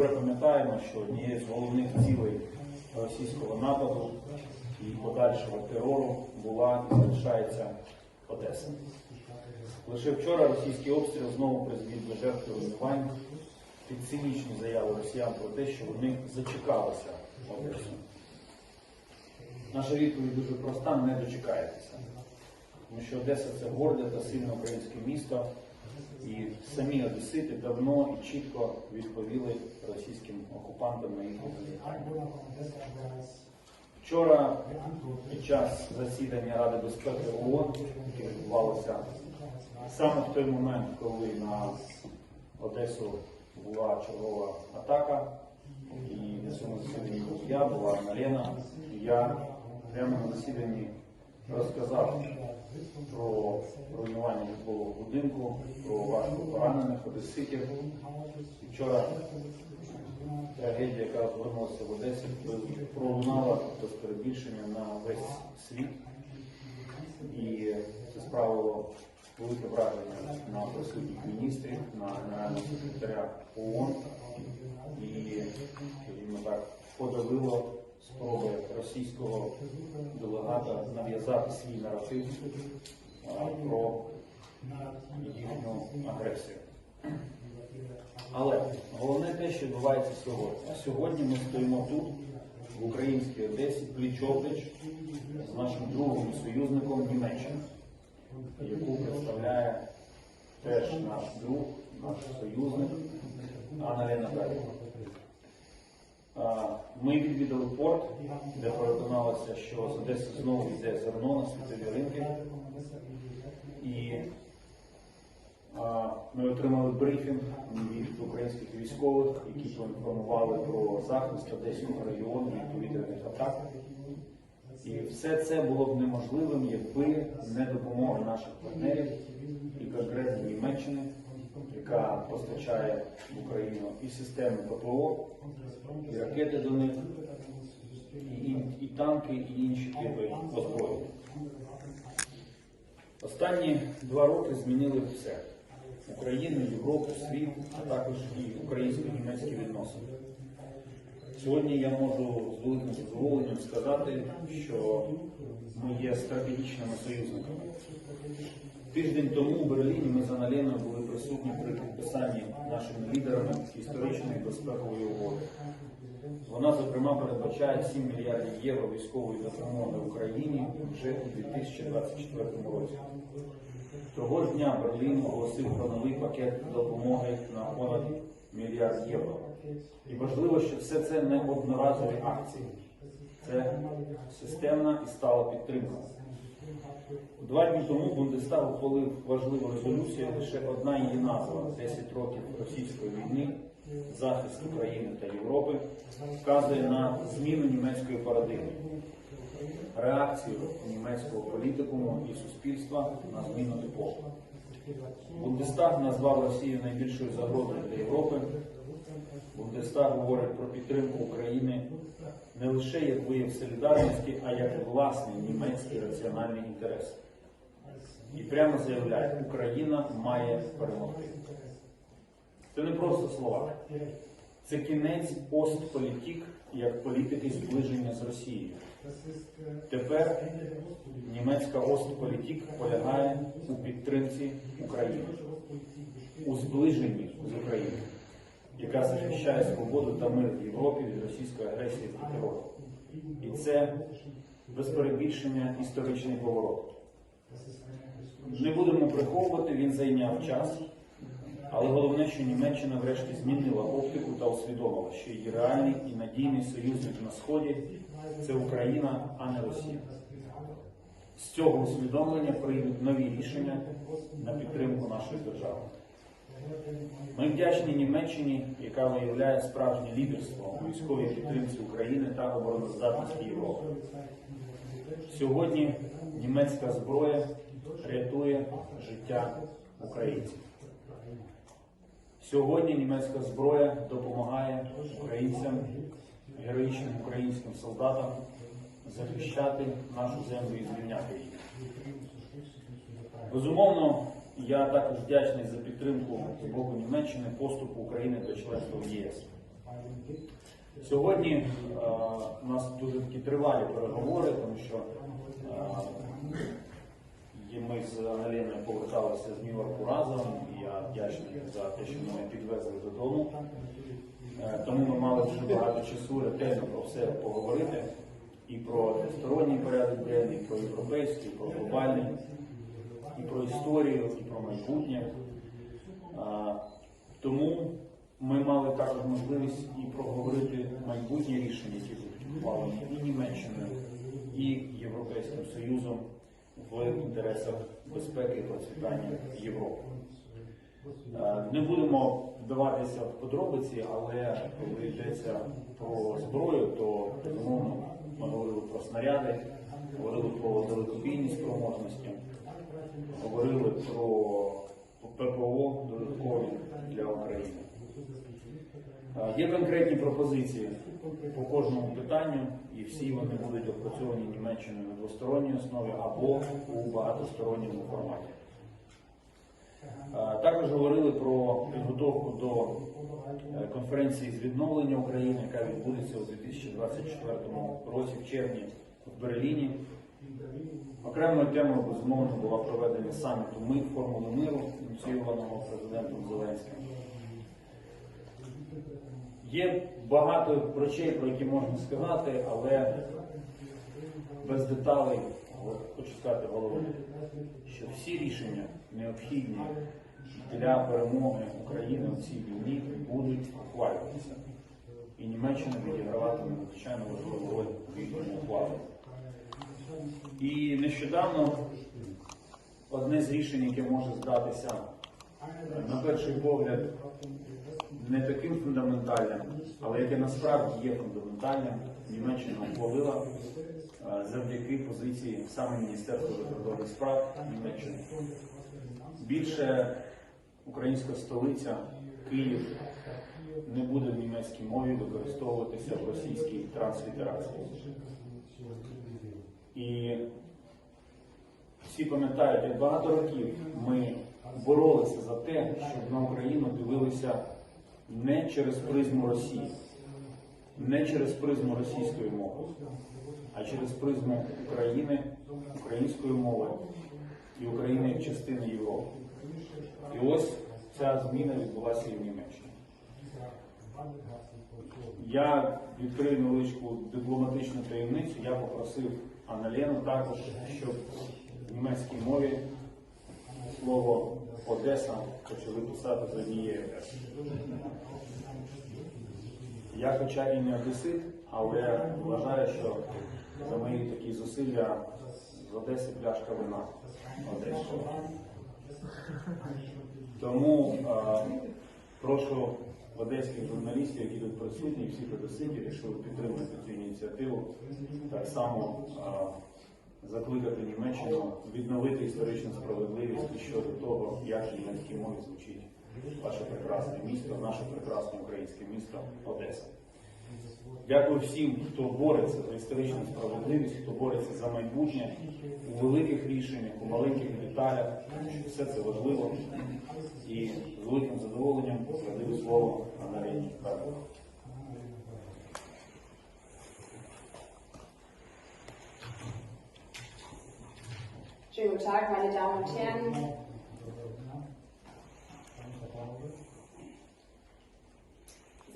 Ми пам'ятаємо, що однією з головних цілей російського нападу і подальшого терору була і залишається Одеса. Лише вчора російський обстріл знову призвів до жертв руйнувань під цинічні заяви росіян про те, що вони зачекалися Одесу. Наша відповідь дуже проста, не дочекаєтеся. Тому що Одеса це горде та сильне українське місто, і самі одесити давно і чітко відповіли російським окупантам на запитання. Вчора під час засідання Ради безпеки ООН, яке відбувалося саме в той момент, коли на Одесу була чергова атака, і на цьому засіданні був я, була Анна і я прямо на засіданні розказав про руйнування житлового будинку, про важко поранених одеситів. Вчора трагедія, яка розгорнулася в Одесі, пролунала без перебільшення на весь світ. І це справило велике враження на присутніх міністрів, на генерального секретаря ООН і, скажімо так, подавило спроби російського делегата нав'язати свій наратив про їхню агресію. Але головне те, що відбувається сьогодні. Сьогодні ми стоїмо тут, в українській Одесі, пліч-опліч з нашим другом і союзником Німеччиною, яку представляє теж наш друг, наш союзник Анна Лена Дарєва. Ми відвідали порт, де переконалися, що з Одеси знову йде зерно на світові ринки. І ми отримали брифінг від українських військових, які поінформували про захист Одеського району від повітряних атак. І все це було б неможливим, якби не допомога наших партнерів і конкретно Німеччини, яка постачає в Україну і системи ППО, і ракети до них, і, і, танки, і інші типи озброєння. Останні два роки змінили все. Україну, Європу, світ, а також і українсько-німецькі відносини. Сьогодні я можу з великим задоволенням сказати, що ми є стратегічними союзниками. Тиждень тому в Берліні ми з Аналеною були присутні при підписанні нашими лідерами історичної безпекової угоди. Вона, зокрема, передбачає 7 мільярдів євро військової допомоги Україні вже у 2024 році. Того ж дня Берлін оголосив про новий пакет допомоги на понад мільярд євро. І важливо, що все це не одноразові акції, це системна і стала підтримка. Два дні тому Бундестаг ухвалив важливу резолюцію, лише одна її назва 10 років російської війни, захист України та Європи, вказує на зміну німецької парадигми, реакцію німецького політикуму і суспільства на зміну епохи. Бундестаг назвав Росію найбільшою загрозою для Європи. Бундестаг говорить про підтримку України не лише як вияв солідарності, а як власний німецький раціональний інтерес. І прямо заявляє, Україна має перемогти. Це не просто слова. Це кінець остполітік як політики зближення з Росією. Тепер німецька остполітік полягає у підтримці України, у зближенні з Україною, яка захищає свободу та мир в Європі від російської агресії та терору. І це без перебільшення історичний поворот. Не будемо приховувати, він зайняв час. Але головне, що Німеччина врешті змінила оптику та усвідомила, що її реальний і надійний союзник на Сході це Україна, а не Росія. З цього усвідомлення прийдуть нові рішення на підтримку нашої держави. Ми вдячні Німеччині, яка виявляє справжнє лідерство у військовій підтримці України та обороноздатності Європи. Сьогодні німецька зброя рятує життя українців. Сьогодні німецька зброя допомагає українцям, героїчним українським солдатам захищати нашу землю і звільняти її. Безумовно, я також вдячний за підтримку з боку Німеччини поступу України до членства в ЄС. Сьогодні у нас дуже такі тривалі переговори, тому що ми з Галиною поверталися з Нью-Йорку разом, і я вдячний за те, що мене підвезли додому. Е, Тому ми мали дуже багато часу ретельно про все поговорити. І про двосторонній порядок денний, і про європейський, і про глобальний, і про історію, і про майбутнє. Тому ми мали також можливість і проговорити майбутні рішення, які будуть ухвалені і Німеччиною, і Європейським Союзом в інтересах безпеки і процвітання Європи. Не будемо вдаватися в подробиці, але коли йдеться про зброю, то безумовно ми говорили про снаряди, говорили про далекобійні спроможності, говорили про ППО додаткові для України. Є конкретні пропозиції по кожному питанню, і всі вони будуть опрацьовані Німеччиною на двосторонній основі або у багатосторонньому форматі. Також говорили про підготовку до е, конференції з відновлення України, яка відбудеться у 2024 році в червні в Берліні. Окремою темою безумовно була проведення саміту Ми формули миру, ініційованого президентом Зеленським. Є багато речей, про які можна сказати, але без деталей хочу сказати головне, що всі рішення необхідні для перемоги України у цій війні будуть ухвалюватися. І Німеччина відіграватиме надзвичайно важливу роль у їхньому ухваленні. І нещодавно одне з рішень, яке може здатися на перший погляд не таким фундаментальним, але яке насправді є фундаментальним, Німеччина ухвалила е, завдяки позиції саме Міністерства закордонних справ Німеччини. Більше українська столиця Київ не буде в німецькій мові використовуватися в російській транслітерації. І всі пам'ятають, як багато років ми боролися за те, щоб на Україну дивилися не через призму Росії, не через призму російської мови, а через призму України, української мови і України як частини Європи. І ось ця зміна відбулася і в Німеччині. Я відкрию невеличку дипломатичну таємницю. Я попросив Аналену також, щоб в німецькій мові слово Одеса почали писати з однією Я хоча і не одесит, але вважаю, що за мої такі зусилля з Одеси пляшка вина Одещина. Тому е, прошу одеських журналістів, які тут присутні, всіх одеситів, вирішили підтримати цю ініціативу, так само закликати Німеччину відновити історичну справедливість щодо того, як в німецькій мові звучить ваше прекрасне місто, наше прекрасне українське місто Одеса. Дякую всім, хто бореться за історичну справедливість, хто бореться за майбутнє у великих рішеннях, у маленьких деталях. Все це важливо. І з великим задоволенням передаю слово Анаріні Карпову. Guten Tag, meine Damen und Herren.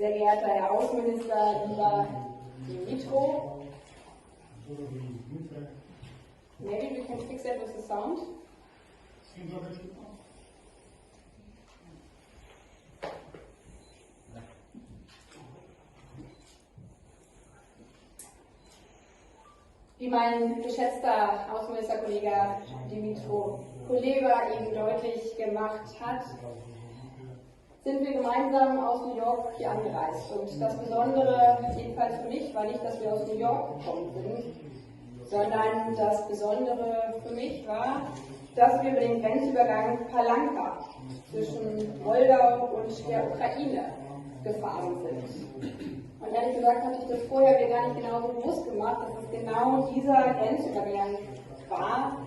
Sehr geehrter Herr Außenminister, lieber Dimitro. Maybe we can fix that with the sound. Wie mein geschätzter Außenministerkollege Dimitro Kuleba eben deutlich gemacht hat, sind wir gemeinsam aus New York hier angereist. Und das Besondere, jedenfalls für mich, war nicht, dass wir aus New York gekommen sind, sondern das Besondere für mich war, dass wir über den Grenzübergang Palanka zwischen Moldau und der Ukraine gefahren sind. Und ehrlich gesagt hatte ich das vorher mir gar nicht genau bewusst gemacht, dass es genau dieser Grenzübergang war,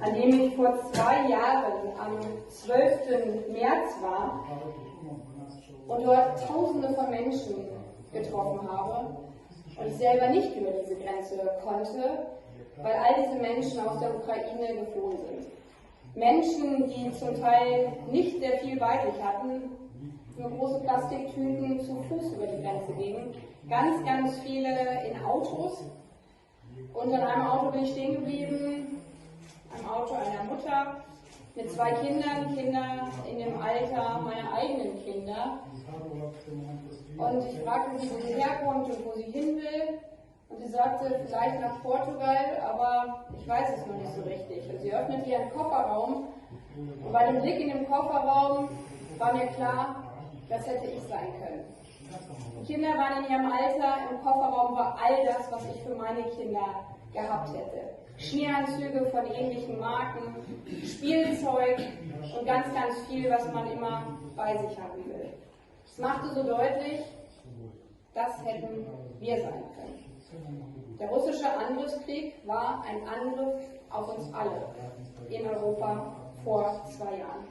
an dem ich vor zwei Jahren am 12. März war und dort Tausende von Menschen getroffen habe und ich selber nicht über diese Grenze konnte, weil all diese Menschen aus der Ukraine geflohen sind. Menschen, die zum Teil nicht sehr viel bei sich hatten, nur große Plastiktüten zu Fuß über die Grenze gingen, ganz, ganz viele in Autos. Und an einem Auto bin ich stehen geblieben, am Auto einer Mutter mit zwei Kindern, Kinder in dem Alter meiner eigenen Kinder. Und ich fragte sie, wo sie herkommt und wo sie hin will. Und sie sagte, vielleicht nach Portugal, aber ich weiß es noch nicht so richtig. Und sie öffnete ihren Kofferraum. Und bei dem Blick in den Kofferraum war mir klar, das hätte ich sein können. Die Kinder waren in ihrem Alter, im Kofferraum war all das, was ich für meine Kinder gehabt hätte. Skianzüge von ähnlichen Marken, Spielzeug und ganz, ganz viel, was man immer bei sich haben will. Es machte so deutlich, das hätten wir sein können. Der russische Angriffskrieg war ein Angriff auf uns alle in Europa vor zwei Jahren.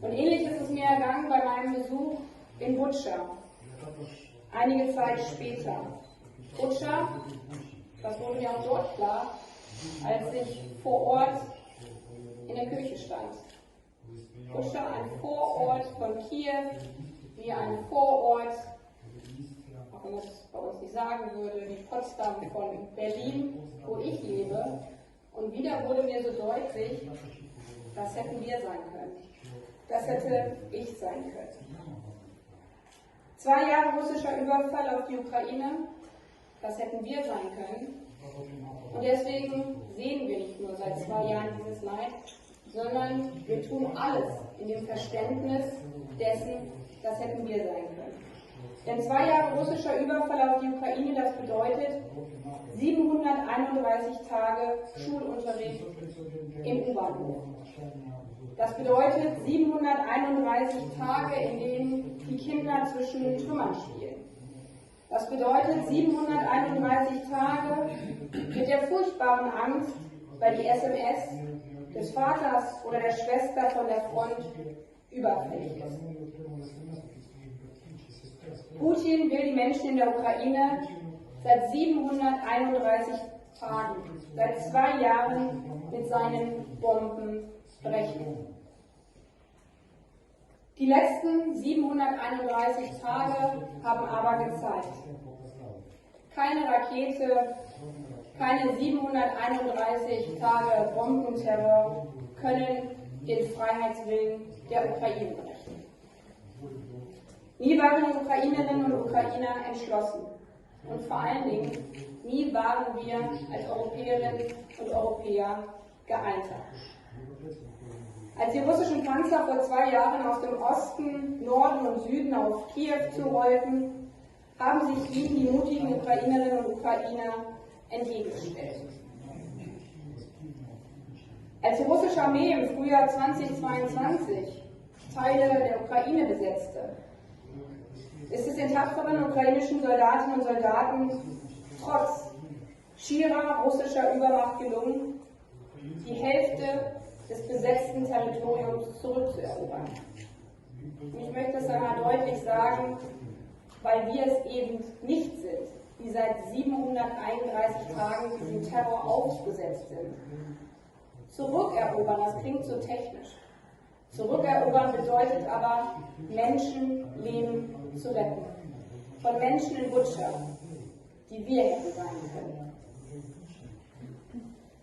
Und ähnlich ist es mir ergangen bei meinem Besuch in Butscha, einige Zeit später. Butscha, das wurde mir auch dort klar, als ich vor Ort in der Küche stand. Butscha, ein Vorort von Kiew, wie ein Vorort, auch wenn man es bei uns nicht sagen würde, wie Potsdam von Berlin, wo ich lebe. Und wieder wurde mir so deutlich, das hätten wir sein können. Das hätte ich sein können. Zwei Jahre russischer Überfall auf die Ukraine, das hätten wir sein können. Und deswegen sehen wir nicht nur seit zwei Jahren dieses Leid, sondern wir tun alles in dem Verständnis dessen, das hätten wir sein können. Denn zwei Jahre russischer Überfall auf die Ukraine, das bedeutet 731 Tage Schulunterricht im U-Bahnhof. Das bedeutet 731 Tage, in denen die Kinder zwischen Trümmern spielen. Das bedeutet 731 Tage mit der furchtbaren Angst, weil die SMS des Vaters oder der Schwester von der Front überfällig ist. Putin will die Menschen in der Ukraine seit 731 Tagen, seit zwei Jahren mit seinen Bomben brechen. Die letzten 731 Tage haben aber gezeigt, keine Rakete, keine 731 Tage Bombenterror können den Freiheitswillen der Ukraine brechen. Nie waren die Ukrainerinnen und Ukrainer entschlossen. Und vor allen Dingen, nie waren wir als Europäerinnen und Europäer geeinter. Als die russischen Panzer vor zwei Jahren aus dem Osten, Norden und Süden auf Kiew zurollten, haben sich ihnen die mutigen Ukrainerinnen und Ukrainer entgegengestellt. Als die russische Armee im Frühjahr 2022 Teile der Ukraine besetzte, ist es den tapferen ukrainischen Soldatinnen und Soldaten trotz schierer russischer Übermacht gelungen, die Hälfte des besetzten Territoriums zurückzuerobern. Und ich möchte es einmal deutlich sagen, weil wir es eben nicht sind, die seit 731 Tagen diesem Terror ausgesetzt sind. Zurückerobern, das klingt so technisch. Zurückerobern bedeutet aber, Menschenleben zu retten. Von Menschen in Butscha, die wir hätten sein können.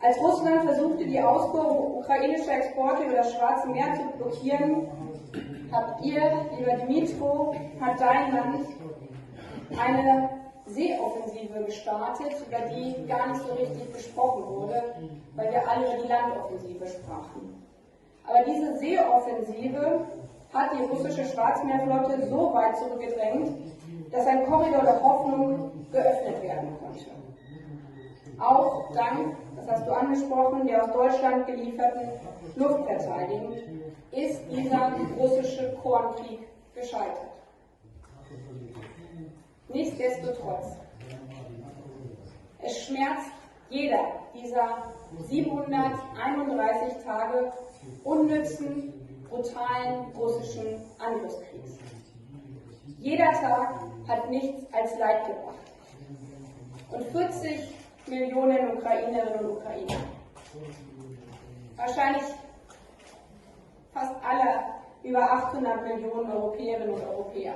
Als Russland versuchte, die Ausfuhr ukrainischer Exporte über das Schwarze Meer zu blockieren, habt ihr, lieber Dimitro, hat dein Land eine Seeoffensive gestartet, über die gar nicht so richtig gesprochen wurde, weil wir alle über die Landoffensive sprachen. Aber diese Seeoffensive hat die russische Schwarzmeerflotte so weit zurückgedrängt, dass ein Korridor der Hoffnung geöffnet werden konnte. Auch dank, das hast du angesprochen, der aus Deutschland gelieferten Luftverteidigung ist dieser russische Kornkrieg gescheitert. Nichtsdestotrotz, es schmerzt jeder dieser 731 Tage unnützen, brutalen russischen Angriffskriegs. Jeder Tag hat nichts als Leid gebracht. Und 40 Millionen Ukrainerinnen und Ukrainer. Wahrscheinlich fast alle über 800 Millionen Europäerinnen und Europäer.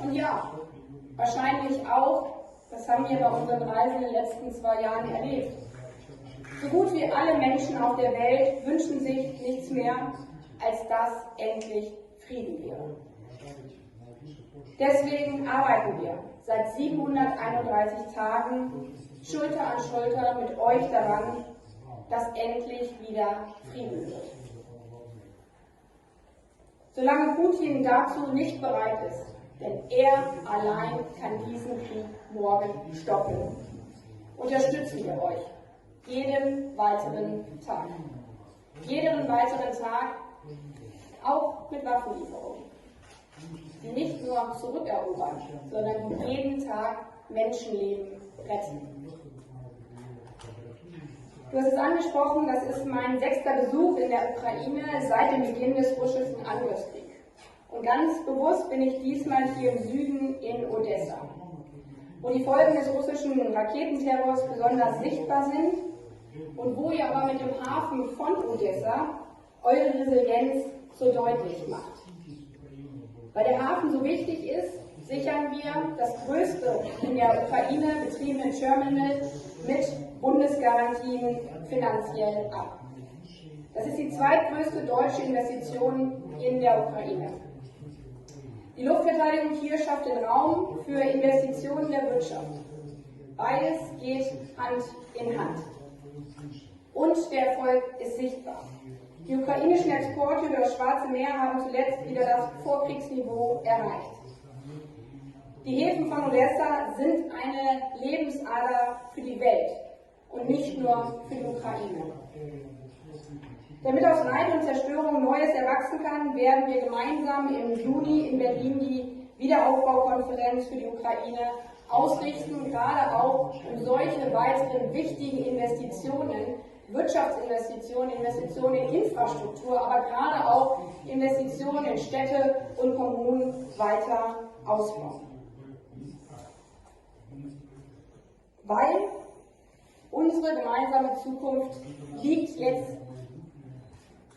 Und ja, wahrscheinlich auch, das haben wir bei unseren Reisen in den letzten zwei Jahren erlebt. So gut wie alle Menschen auf der Welt wünschen sich nichts mehr, als dass endlich Frieden wäre. Deswegen arbeiten wir seit 731 Tagen Schulter an Schulter mit euch daran, dass endlich wieder Frieden wird. Solange Putin dazu nicht bereit ist, denn er allein kann diesen Krieg morgen stoppen, unterstützen wir euch jeden weiteren Tag. Jeden weiteren Tag auch mit Waffenlieferungen, die nicht nur zurückerobern, sondern jeden Tag Menschenleben retten. Du hast es angesprochen, das ist mein sechster Besuch in der Ukraine seit dem Beginn des russischen Angriffskriegs. Und ganz bewusst bin ich diesmal hier im Süden in Odessa, wo die Folgen des russischen Raketenterrors besonders sichtbar sind und wo ihr aber mit dem Hafen von Odessa eure Resilienz so deutlich macht. Weil der Hafen so wichtig ist, sichern wir das größte in der Ukraine betriebene Terminal mit Bundesgarantien finanziell ab. Das ist die zweitgrößte deutsche Investition in der Ukraine. Die Luftverteidigung hier schafft den Raum für Investitionen der Wirtschaft. Beides geht Hand in Hand. Und der Erfolg ist sichtbar. Die ukrainischen Exporte über das Schwarze Meer haben zuletzt wieder das Vorkriegsniveau erreicht. Die Häfen von Odessa sind eine Lebensader für die Welt und nicht nur für die Ukraine. Damit aus Leid und Zerstörung Neues erwachsen kann, werden wir gemeinsam im Juni in Berlin die Wiederaufbaukonferenz für die Ukraine ausrichten, gerade auch um solche weiteren wichtigen Investitionen, Wirtschaftsinvestitionen, Investitionen in Infrastruktur, aber gerade auch Investitionen in Städte und Kommunen weiter ausbauen. Weil unsere gemeinsame Zukunft liegt jetzt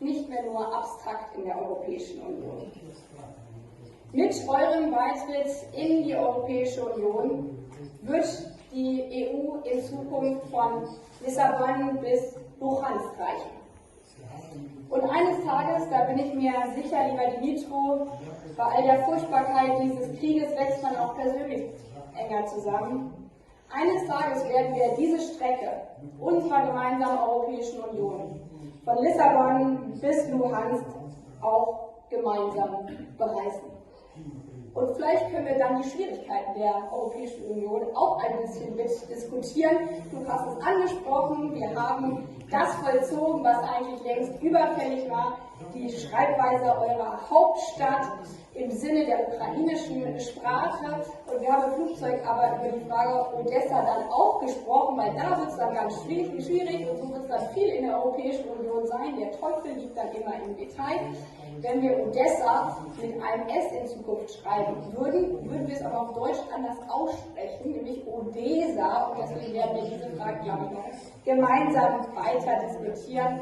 nicht mehr nur abstrakt in der Europäischen Union. Mit eurem Beitritt in die Europäische Union wird die EU in Zukunft von Lissabon bis Luhansk reichen. Und eines Tages, da bin ich mir sicher, lieber Dimitro, bei all der Furchtbarkeit dieses Krieges wächst man auch persönlich enger zusammen. Eines Tages werden wir diese Strecke unserer gemeinsamen Europäischen Union von Lissabon bis Luhansk auch gemeinsam bereisen. Und vielleicht können wir dann die Schwierigkeiten der Europäischen Union auch ein bisschen mit diskutieren. Du hast es angesprochen, wir haben das vollzogen, was eigentlich längst überfällig war, die Schreibweise eurer Hauptstadt im Sinne der ukrainischen Sprache. Und wir haben im Flugzeug aber über die Frage Odessa dann auch gesprochen, weil da wird es dann ganz schwierig, und so wird es dann viel in der Europäischen Union sein. Der Teufel liegt dann immer im Detail. Wenn wir Odessa mit einem S in Zukunft schreiben würden, würden wir es aber auf Deutsch anders aussprechen, nämlich Odessa. Und deswegen werden wir diese Frage, glaube ich, noch gemeinsam weiter diskutieren.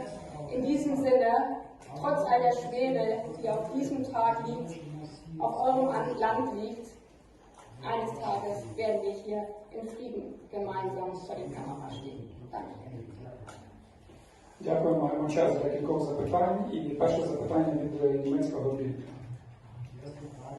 In diesem Sinne, trotz all der Schwere, die auf diesem Tag liegt, auf eurem Land liegt, eines Tages werden wir hier in Frieden gemeinsam vor der Kamera stehen. Danke. Дякую, маємо час для кількох запитань. І перше запитання від німецького бік.